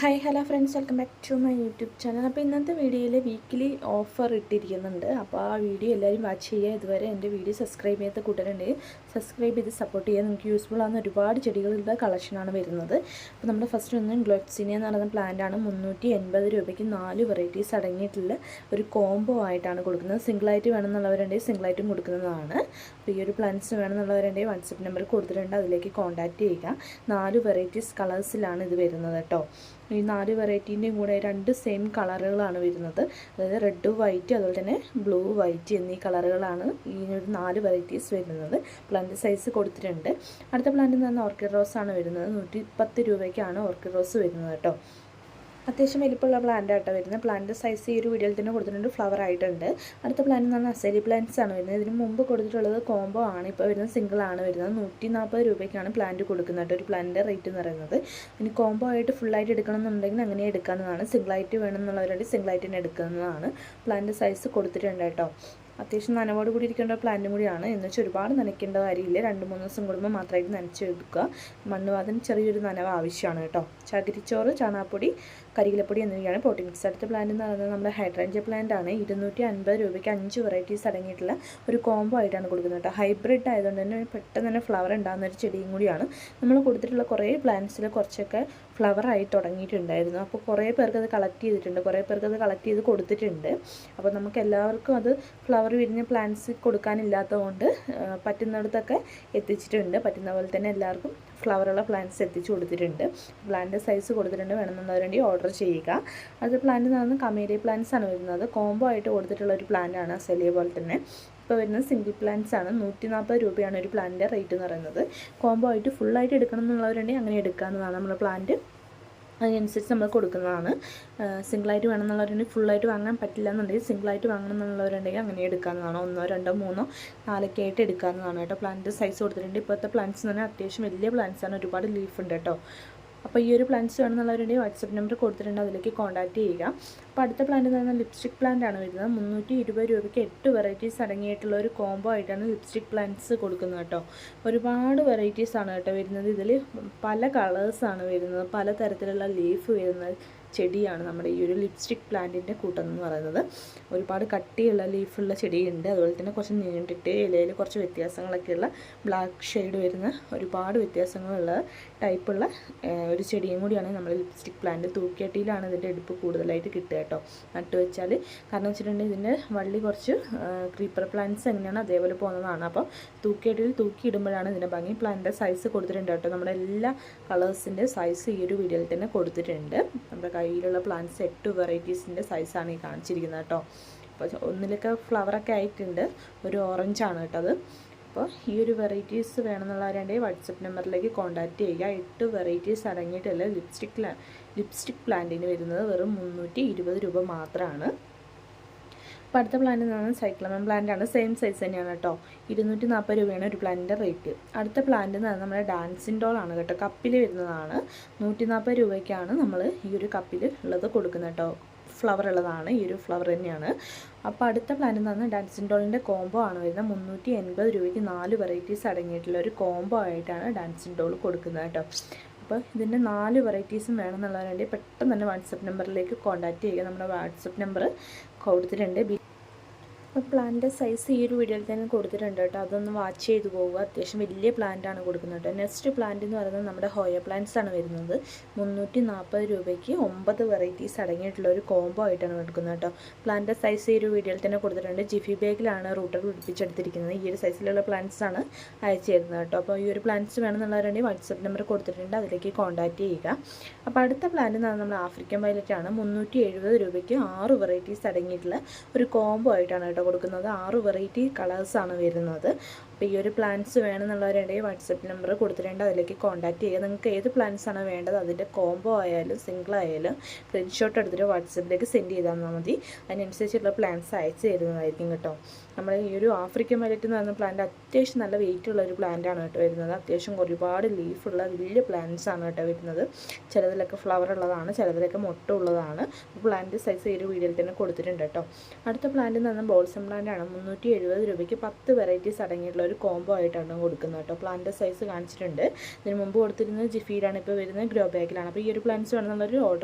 Hi hello friends welcome back to my YouTube channel അപ്പോൾ ഇന്നത്തെ വീഡിയോയിൽ വീക്കിലി ഓഫർ ഇട്ടിരിക്കുന്നുണ്ട്. അപ്പോൾ ആ വീഡിയോ എല്ലാവരും വാച്ച് ചെയ്യുക. ഇതുവരെ എന്റെ വീഡിയോ സബ്സ്ക്രൈബ് ചെയ്യാത്ത കൂട്ടരുണ്ടെങ്കിൽ സബ്സ്ക്രൈബ് ചെയ്ത് സപ്പോർട്ട് ചെയ്യുക. നിങ്ങൾക്ക് യൂസ്ഫുൾ ആകുന്ന ഒരുപാട് ചെടികളുടെ കളക്ഷനാണ് വരുന്നത്. അപ്പോൾ നമ്മുടെ ഫസ്റ്റ് ഒന്ന് ഗ്ലോക്സിനിയ എന്ന് പറയുന്ന പ്ലാന്റ് ആണ് മുന്നൂറ്റി എൺപത് രൂപയ്ക്ക് നാല് വെറൈറ്റീസ് അടങ്ങിയിട്ടുള്ള ഒരു കോംബോ ആയിട്ടാണ് കൊടുക്കുന്നത്. സിംഗിളായിട്ട് വേണമെന്നുള്ളവരുണ്ടെങ്കിൽ സിംഗിളായിട്ടും കൊടുക്കുന്നതാണ്. അപ്പോൾ ഈ ഒരു പ്ലാന്റ്സ് വേണമെന്നുള്ളവരുണ്ടെങ്കിൽ വാട്സപ്പ് നമ്പർ കൊടുത്തിട്ടുണ്ട്. അതിലേക്ക് കോൺടാക്റ്റ് ചെയ്യുക. നാല് വെറൈറ്റീസ് കളേഴ്സിലാണ് ഇത് വരുന്നത് കേട്ടോ. ഈ നാല് വെറൈറ്റീന്റെയും കൂടെ രണ്ട് സെയിം കളറുകളാണ് വരുന്നത്. അതായത് റെഡ് വൈറ്റ് അതുപോലെ തന്നെ ബ്ലൂ വൈറ്റ് എന്നീ കളറുകളാണ് ഈ ഒരു നാല് വെറൈറ്റീസ് വരുന്നത്. പ്ലാന്റ് സൈസ് കൊടുത്തിട്ടുണ്ട്. അടുത്ത പ്ലാന്റിൽ നിന്ന് ഓർക്കിഡ് റോസാണ് വരുന്നത്. നൂറ്റി പത്ത് രൂപയ്ക്കാണ് ഓർക്കിഡ് റോസ് വരുന്നത് കേട്ടോ. അത്യാവശ്യം വലിപ്പമുള്ള പ്ലാന്റ് ആട്ടോ വരുന്നത്. പ്ലാന്റ് സൈസ് ഈ ഒരു വീഡിയോയിൽ തന്നെ കൊടുത്തിട്ടുണ്ട്. ഫ്ലവർ ആയിട്ടുണ്ട്. അടുത്ത പ്ലാന്റ് എന്ന് പറഞ്ഞാൽ അസേലി പ്ലാന്റ്സ് ആണ് വരുന്നത്. ഇതിന് മുമ്പ് കൊടുത്തിട്ടുള്ളത് കോംബോ ആണ്. ഇപ്പോൾ വരുന്നത് സിംഗിൾ ആണ് വരുന്നത്. നൂറ്റി നാൽപ്പത് രൂപയ്ക്കാണ് പ്ലാന്റ് കൊടുക്കുന്നത് ഒരു പ്ലാന്റിന്റെ റേറ്റ് എന്ന് പറയുന്നത്. ഇനി കോംബോ ആയിട്ട് ഫുള്ളായിട്ട് എടുക്കണം എന്നുണ്ടെങ്കിൽ അങ്ങനെ എടുക്കാവുന്നതാണ്. സിംഗിളായിട്ട് വേണമെന്നുള്ളവരുടെ സിംഗിളായിട്ട് തന്നെ എടുക്കുന്നതാണ്. പ്ലാന്റ് സൈസ് കൊടുത്തിട്ടുണ്ട് കേട്ടോ. അത്യാവശ്യം നനവോട് കൂടി ഇരിക്കേണ്ട പ്ലാന്റും കൂടിയാണ്. എന്ന് വെച്ചാൽ ഒരുപാട് നനയ്ക്കേണ്ട കാര്യമില്ല. രണ്ട് മൂന്ന് ദിവസം കൂടുമ്പോൾ മാത്രമായിട്ട് നനച്ചെടുക്കുക. മണ്ണുവാതിന് ചെറിയൊരു നനവ് ആവശ്യമാണ് കേട്ടോ. ചകിരിച്ചോറ് ചാണാപ്പൊടി കരികിലപ്പൊടി എന്നിവയാണ് പോട്ടി മിക്സ് അടുത്ത പ്ലാന്റ് എന്ന് പറയുന്നത് നമ്മുടെ ഹൈഡ്രഞ്ച പ്ലാന്റ് ആണ്. ഇരുന്നൂറ്റി അൻപത് രൂപയ്ക്ക് അഞ്ച് വെറൈറ്റീസ് അടങ്ങിയിട്ടുള്ള ഒരു കോംബോ ആയിട്ടാണ് കൊടുക്കുന്നത് കേട്ടോ. ഹൈബ്രിഡ് ആയതുകൊണ്ട് തന്നെ പെട്ടെന്ന് തന്നെ ഫ്ലവർ ഉണ്ടാകുന്ന ഒരു ചെടിയും കൂടിയാണ്. നമ്മൾ കൊടുത്തിട്ടുള്ള കുറേ പ്ലാന്റ്സിൽ കുറച്ചൊക്കെ ഫ്ലവറായി തുടങ്ങിയിട്ടുണ്ടായിരുന്നു. അപ്പോൾ കുറേ പേർക്ക് അത് കളക്ട് ചെയ്തിട്ടുണ്ട്. കുറേ പേർക്ക് അത് കളക്ട് ചെയ്ത് കൊടുത്തിട്ടുണ്ട്. അപ്പോൾ നമുക്ക് എല്ലാവർക്കും അത് ഫ്ലവർ വിരിഞ്ഞ പ്ലാന്റ്സ് കൊടുക്കാനില്ലാത്തതുകൊണ്ട് പറ്റുന്നിടത്തൊക്കെ എത്തിച്ചിട്ടുണ്ട്. പറ്റുന്ന പോലെ തന്നെ എല്ലാവർക്കും ഫ്ലവറുള്ള പ്ലാന്റ്സ് എത്തിച്ചു കൊടുത്തിട്ടുണ്ട്. പ്ലാന്റ് സൈസ് കൊടുത്തിട്ടുണ്ട്. വേണമെന്നുള്ളവരുണ്ടെങ്കിൽ ഓർഡർ ചെയ്യുക. അത് പ്ലാന്റ് എന്ന് കമേരി പ്ലാന്റ്സ് ആണ് വരുന്നത്. കോംബോ ആയിട്ട് കൊടുത്തിട്ടുള്ള ഒരു പ്ലാന്റ് ആണ് സെലിയ പോലെ തന്നെ. ഇപ്പോൾ വരുന്നത് സിംഗിൾ പ്ലാന്റ്സ് ആണ്. നൂറ്റി നാൽപ്പത് രൂപയാണ് ഒരു പ്ലാന്റിന്റെ റേറ്റ് എന്ന് പറയുന്നത്. കോംബോ ആയിട്ട് ഫുള്ളായിട്ട് എടുക്കണം എന്നുള്ളവരുണ്ടെങ്കിൽ അങ്ങനെ എടുക്കാവുന്നതാണ്. നമ്മൾ പ്ലാന്റ് അതിനനുസരിച്ച് നമ്മൾ കൊടുക്കുന്നതാണ്. സിംഗിളായിട്ട് വേണമെന്നുള്ളവരുണ്ടെങ്കിൽ ഫുള്ളായിട്ട് വാങ്ങാൻ പറ്റില്ല എന്നുണ്ടെങ്കിൽ സിംഗിളായിട്ട് വാങ്ങണം എന്നുള്ളവരുണ്ടെങ്കിൽ അങ്ങനെ എടുക്കാവുന്നതാണ്. ഒന്നോ രണ്ടോ മൂന്നോ നാലൊക്കെ ആയിട്ട് എടുക്കാവുന്നതാണ് കേട്ടോ. പ്ലാന്റ് സൈസ് കൊടുത്തിട്ടുണ്ട്. ഇപ്പോഴത്തെ പ്ലാന്റ്സ് എന്ന് പറഞ്ഞാൽ അത്യാവശ്യം വലിയ പ്ലാന്റ്സ് ആണ്. ഒരുപാട് ലീഫ് ഉണ്ട് കേട്ടോ. അപ്പോൾ ഈ ഒരു പ്ലാന്റ്സ് വേണമെന്നുള്ളവരുണ്ടെങ്കിൽ വാട്സപ്പ് നമ്പർ കൊടുത്തിട്ടുണ്ട്. അതിലേക്ക് കോൺടാക്ട് ചെയ്യുക. അപ്പോൾ അടുത്ത പ്ലാന്റ് എന്ന് പറഞ്ഞാൽ ലിപ്സ്റ്റിക് പ്ലാന്റ് ആണ് വരുന്നത്. മുന്നൂറ്റി ഇരുപത് രൂപയ്ക്ക് എട്ട് വെറൈറ്റീസ് അടങ്ങിയിട്ടുള്ള ഒരു കോംബോ ആയിട്ടാണ് ലിപ്സ്റ്റിക് പ്ലാന്റ്സ് കൊടുക്കുന്നത് കേട്ടോ. ഒരുപാട് വെറൈറ്റീസ് ആണ് കേട്ടോ വരുന്നത്. ഇതിൽ പല കളേഴ്സാണ് വരുന്നത്. പല തരത്തിലുള്ള ലീഫ് വരുന്നത്. ചെടിയാണ് നമ്മുടെ ഈ ഒരു ലിപ്സ്റ്റിക് പ്ലാന്റിന്റെ കൂട്ടം എന്ന് പറയുന്നത്. ഒരുപാട് കട്ടിയുള്ള ലീഫുള്ള ചെടിയുണ്ട്. അതുപോലെ തന്നെ കുറച്ച് നീണ്ടിട്ട് ഇലയിൽ കുറച്ച് വ്യത്യാസങ്ങളൊക്കെയുള്ള ബ്ലാക്ക് ഷെയ്ഡ് വരുന്ന ഒരുപാട് വ്യത്യാസങ്ങളുള്ള ടൈപ്പുള്ള ഒരു ചെടിയും കൂടിയാണ് നമ്മൾ ലിപ്സ്റ്റിക് പ്ലാന്റ് തൂക്കിയട്ടിയിലാണ് ഇതിന്റെ എടുപ്പ് കൂടുതലായിട്ട് കിട്ടുക കേട്ടോ. നട്ട് വെച്ചാൽ കാരണം വെച്ചിട്ടുണ്ടെങ്കിൽ ഇതിന്റെ വള്ളി കുറച്ച് ക്രീപ്പർ പ്ലാന്റ്സ് എങ്ങനെയാണ് അതേപോലെ പോകുന്നതാണ്. അപ്പോൾ തൂക്കിയട്ടിയിൽ തൂക്കി ഇടുമ്പോഴാണ് ഇതിന്റെ ഭംഗി. പ്ലാന്റിന്റെ സൈസ് കൊടുത്തിട്ടുണ്ട് കേട്ടോ. നമ്മുടെ എല്ലാ കളേഴ്സിന്റെ സൈസ് ഈ ഒരു വീഡിയോയിൽ തന്നെ കൊടുത്തിട്ടുണ്ട്. നമ്മുടെ കയ്യിലുള്ള പ്ലാന്റ്സ് എട്ട് വെറൈറ്റീസിന്റെ സൈസാണ് ഈ കാണിച്ചിരിക്കുന്നത് കേട്ടോ. അപ്പോൾ ഒന്നിലൊക്കെ ഫ്ലവറൊക്കെ ആയിട്ടുണ്ട്. ഒരു ഓറഞ്ചാണ് കേട്ടോ അത്. അപ്പോൾ ഈ ഒരു വെറൈറ്റീസ് വേണമെന്നുള്ളവരുണ്ടെങ്കിൽ വാട്സപ്പ് നമ്പറിലേക്ക് കോൺടാക്റ്റ് ചെയ്യുക. എട്ട് വെറൈറ്റീസ് അടങ്ങിയിട്ടുള്ള ലിപ്സ്റ്റിക് ലിപ്സ്റ്റിക് പ്ലാന്റിന് വരുന്നത് വെറും മുന്നൂറ്റി രൂപ മാത്രമാണ് അപ്പോൾ അടുത്ത പ്ലാന്റ് എന്ന് പറഞ്ഞാൽ സൈക്ലമൻ പ്ലാന്റ് ആണ്. സെയിം സൈസ് തന്നെയാണ് കേട്ടോ. ഇരുന്നൂറ്റി നാൽപ്പത് രൂപയാണ് ഒരു പ്ലാന്റിന്റെ റേറ്റ് അടുത്ത പ്ലാന്റ് എന്ന് പറഞ്ഞാൽ നമ്മുടെ ഡാൻസിൻ ഡോളാണ് കേട്ടോ. കപ്പിൽ വരുന്നതാണ്. നൂറ്റി നാൽപ്പത് രൂപയ്ക്കാണ് നമ്മൾ ഈ ഒരു കപ്പിൽ ഉള്ളത് കൊടുക്കുന്നത് കേട്ടോ. ഫ്ലവർ ഉള്ളതാണ്. ഈ ഒരു ഫ്ലവർ തന്നെയാണ്. അപ്പോൾ അടുത്ത പ്ലാന്റ് എന്ന് പറഞ്ഞാൽ ഡാൻസിൻ ഡോളിന്റെ കോംബോ ആണ് വരുന്നത്. മുന്നൂറ്റി എൺപത് രൂപയ്ക്ക് നാല് വെറൈറ്റീസ് അടങ്ങിയിട്ടുള്ള ഒരു കോംബോ ആയിട്ടാണ് ഡാൻസിൻ ഡോൾ കൊടുക്കുന്നത് കേട്ടോ. അപ്പോൾ ഇതിന്റെ നാല് വെറൈറ്റീസും വേണമെന്നുള്ളവരുണ്ടെങ്കിൽ പെട്ടെന്ന് തന്നെ വാട്സപ്പ് നമ്പറിലേക്ക് കോൺടാക്റ്റ് ചെയ്യുക. നമ്മുടെ വാട്സപ്പ് നമ്പർ കൊടുത്തിട്ടുണ്ട് അപ്പോൾ പ്ലാന്റിന്റെ സൈസ് ഈ ഒരു വീഡിയോയിൽ തന്നെ കൊടുത്തിട്ടുണ്ട് കേട്ടോ. അതൊന്ന് വാച്ച് ചെയ്ത് പോവുക. അത്യാവശ്യം വലിയ പ്ലാന്റാണ് കൊടുക്കുന്നത് കേട്ടോ. നെക്സ്റ്റ് പ്ലാന്റ് എന്ന് പറയുന്നത് നമ്മുടെ ഹോയ പ്ലാന്റ്സ് ആണ് വരുന്നത്. മുന്നൂറ്റി നാൽപ്പത് രൂപയ്ക്ക് ഒമ്പത് വെറൈറ്റീസ് അടങ്ങിയിട്ടുള്ള ഒരു കോംബോ ആയിട്ടാണ് കൊടുക്കുന്നത് കേട്ടോ. പ്ലാന്റിന്റെ സൈസ് ഈ ഒരു വീഡിയോയിൽ തന്നെ കൊടുത്തിട്ടുണ്ട്. ജിഫി ബാഗിലാണ് റൂട്ടർ പിടിപ്പിച്ചെടുത്തിരിക്കുന്നത്. ഈ ഒരു സൈസിലുള്ള പ്ലാന്റ്സ് ആണ് അയച്ചു തരുന്നത് കേട്ടോ. അപ്പോൾ ഈ ഒരു പ്ലാന്റ്സ് വേണമെന്നുള്ളവരുണ്ടെങ്കിൽ വാട്സപ്പ് നമ്പർ കൊടുത്തിട്ടുണ്ട്. അതിലേക്ക് കോൺടാക്റ്റ് ചെയ്യുക. അപ്പോൾ അടുത്ത പ്ലാന്റ് എന്ന് നമ്മുടെ ആഫ്രിക്കൻ വയലറ്റ് ആണ്. മുന്നൂറ്റി എഴുപത് രൂപയ്ക്ക് ആറ് വെറൈറ്റീസ് അടങ്ങിയിട്ടുള്ള ഒരു കോംബോ ആയിട്ടാണ് കേട്ടോ കൊടുക്കുന്നത് ആറ് വെറൈറ്റി കളേഴ്സാണ് വരുന്നത്. അപ്പോൾ ഈ ഒരു പ്ലാൻസ് വേണമെന്നുള്ളവരുണ്ടെങ്കിൽ വാട്സപ്പ് നമ്പർ കൊടുത്തിട്ടുണ്ട്. അതിലേക്ക് കോൺടാക്റ്റ് ചെയ്യുക. നിങ്ങൾക്ക് ഏത് പ്ലാൻസ് ആണോ വേണ്ടത് അതിന്റെ കോംബോ ആയാലും സിംഗിൾ ആയാലും സ്ക്രീൻഷോട്ട് എടുത്തിട്ട് വാട്സപ്പിലേക്ക് സെൻഡ് ചെയ്താൽ മതി. അതിനനുസരിച്ചുള്ള പ്ലാൻസ് അയച്ചു തരുന്നതായിരിക്കും കേട്ടോ. നമ്മൾ ഈ ഒരു ആഫ്രിക്കൻ വയലറ്റ് എന്ന് പറയുന്ന പ്ലാന്റ് അത്യാവശ്യം നല്ല വെയിറ്റ് ഉള്ള ഒരു പ്ലാന്റ് ആണ് കേട്ടോ വരുന്നത്. അത്യാവശ്യം ഒരുപാട് ലീഫുള്ള വലിയ പ്ലാന്റ്സ് ആണ് കേട്ടോ വരുന്നത്. ചിലതിലൊക്കെ ഫ്ലവർ ഉള്ളതാണ് ചിലതിലൊക്കെ മുട്ട ഉള്ളതാണ്. പ്ലാന്റ് സൈസ് ഈ ഒരു വീഡിയോയിൽ തന്നെ കൊടുത്തിട്ടുണ്ട് കേട്ടോ. അടുത്ത പ്ലാന്റ് എന്ന് പറഞ്ഞാൽ ബോൾസം പ്ലാന്റ് ആണ്. മുന്നൂറ്റി എഴുപത് രൂപയ്ക്ക് പത്ത് വെറൈറ്റീസ് അടങ്ങിയിട്ടുള്ള ഒരു കോംബോ ആയിട്ടാണ് കൊടുക്കുന്നത് കേട്ടോ. പ്ലാന്റ് സൈസ് കാണിച്ചിട്ടുണ്ട്. ഇതിന് മുമ്പ് കൊടുത്തിരുന്നത് ജിഫിയിലാണ് ഇപ്പോൾ വരുന്നത് ഗ്രോ ബാഗിലാണ് അപ്പോൾ ഈ ഒരു പ്ലാന്റ്സ് വേണമെന്നുള്ളൊരു ഓർഡർ